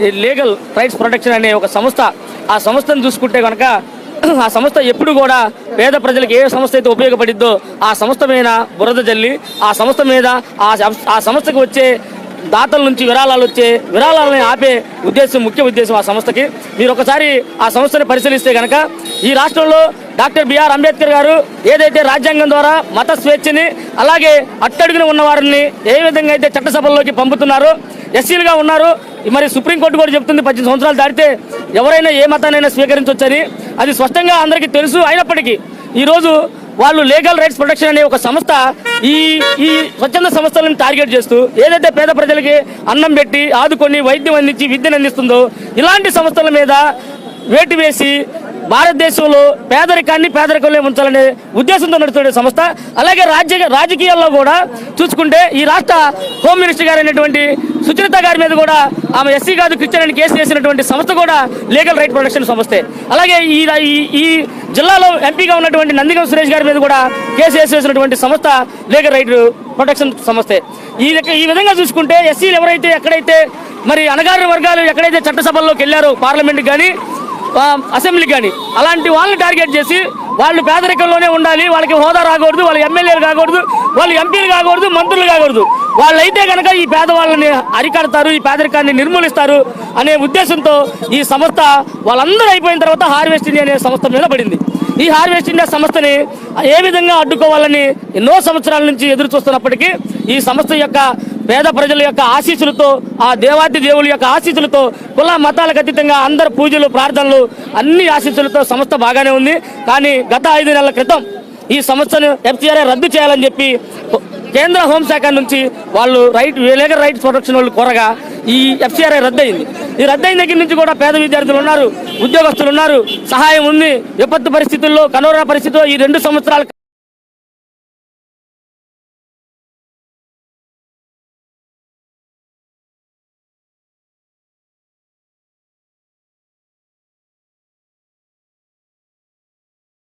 ఈ legal rights protection అనే ఒక సంస్థ ఆ సంస్థను చూసుకుంటే కనుక ఆ సంస్థ ఎప్పుడు కూడా పేద ప్రజలకు ఏ సంస్థ అయితే ఉపయోగపడిద్దో ఆ సంస్థ మీద బురద జల్లి ఆ సంస్థ మీద ఆ సం- ఆ సంస్థకు వచ్చే దాతల నుంచి విరాళాలు వచ్చే విరాళాలని ఆపే ఉద్దేశం ముఖ్య ఉద్దేశం ఆ సంస్థకి. మీరు ఒకసారి ఆ సంస్థని పరిశీలిస్తే కనుక ఈ రాష్ట్రంలో డాక్టర్ బిఆర్ అంబేద్కర్ గారు ఏదైతే రాజ్యాంగం ద్వారా మత స్వేచ్ఛని అలాగే అట్టడుగున ఉన్న వారిని ఏ విధంగా అయితే చట్టసభల్లోకి పంపుతున్నారో ఎస్సీలుగా ఉన్నారు. మరి సుప్రీంకోర్టు కూడా చెప్తుంది పద్దెనిమిది సంవత్సరాలు దాటితే ఎవరైనా ఏ మతానైనా స్వీకరించవచ్చని. అది స్పష్టంగా అందరికీ తెలుసు. అయినప్పటికీ ఈరోజు వాళ్ళు లీగల్ రైట్స్ ప్రొటెక్షన్ అనే ఒక సంస్థ ఈ ఈ స్వచ్ఛంద సంస్థలను టార్గెట్ చేస్తూ ఏదైతే పేద ప్రజలకి అన్నం పెట్టి ఆదుకొని వైద్యం అందించి విద్యను అందిస్తుందో ఇలాంటి సంస్థల మీద వేటు వేసి భారతదేశంలో పేదరికాన్ని పేదరికంలో ఉంచాలనే ఉద్దేశంతో నడుస్తున్న సంస్థ. అలాగే రాజ్య రాజకీయాల్లో కూడా చూసుకుంటే ఈ రాష్ట్ర హోమ్ మినిస్టర్ గారు అయినటువంటి సుచరిత గారి మీద కూడా ఆమె ఎస్సీ కాదు క్రిస్టియన్ అని కేసు చేసినటువంటి సంస్థ కూడా లీగల్ రైట్ ప్రొటెక్షన్ సంస్థే. అలాగే ఈ ఈ- ఈ జిల్లాలో ఎంపీగా ఉన్నటువంటి నందిగం సురేష్ గారి మీద కూడా కేసు వేసేసినటువంటి సంస్థ లీగల్ రైట్ ప్రొటెక్షన్ సంస్థే. ఈ ఈ విధంగా చూసుకుంటే ఎస్సీలు ఎవరైతే ఎక్కడైతే మరి అణగారిన వర్గాలు ఎక్కడైతే చట్టసభల్లోకి వెళ్ళారో పార్లమెంట్కి కానీ అసెంబ్లీ కానీ. అలాంటి వాళ్ళని టార్గెట్ చేసి వాళ్ళు పేదరికంలోనే ఉండాలి వాళ్ళకి హోదా రాకూడదు వాళ్ళు ఎమ్మెల్యేలు కాకూడదు వాళ్ళు ఎంపీలు కాకూడదు మంత్రులు కాకూడదు. వాళ్ళైతే కనుక ఈ పేదవాళ్ళని అరికడతారు ఈ పేదరికాన్ని నిర్మూలిస్తారు అనే ఉద్దేశంతో ఈ సంస్థ వాళ్ళందరూ అయిపోయిన తర్వాత హార్వెస్ట్ ఇండియా అనే సంస్థ మీద పడింది ఈ హార్వెస్ట్ ఇండియా సంస్థని ఏ విధంగా అడ్డుకోవాలని ఎన్నో సంవత్సరాల నుంచి ఎదురు చూస్తున్నప్పటికీ ఈ సంస్థ యొక్క పేద ప్రజల యొక్క ఆశీస్సులతో ఆ దేవాది దేవుల యొక్క ఆశీస్సులతో కుల మతాలకు అతీతంగా అందరు పూజలు ప్రార్థనలు అన్ని ఆశీస్సులతో సంస్థ బాగానే ఉంది. కానీ గత ఐదు నెలల క్రితం ఈ సంస్థను ఎఫ్సిఆర్ఐ రద్దు చేయాలని చెప్పి కేంద్ర హోంశాఖ నుంచి వాళ్ళు రైట్ లీగల్ రైట్స్ ప్రొటెక్షన్ వాళ్ళు కోరగా ఈ ఎఫ్సిఆర్ఐ రద్దయింది. ఈ రద్దయిన దగ్గర నుంచి కూడా పేద విద్యార్థులు ఉన్నారు ఉద్యోగస్తులు ఉన్నారు సహాయం ఉంది. విపత్తు పరిస్థితుల్లో కరోనా పరిస్థితుల్లో ఈ రెండు సంవత్సరాలు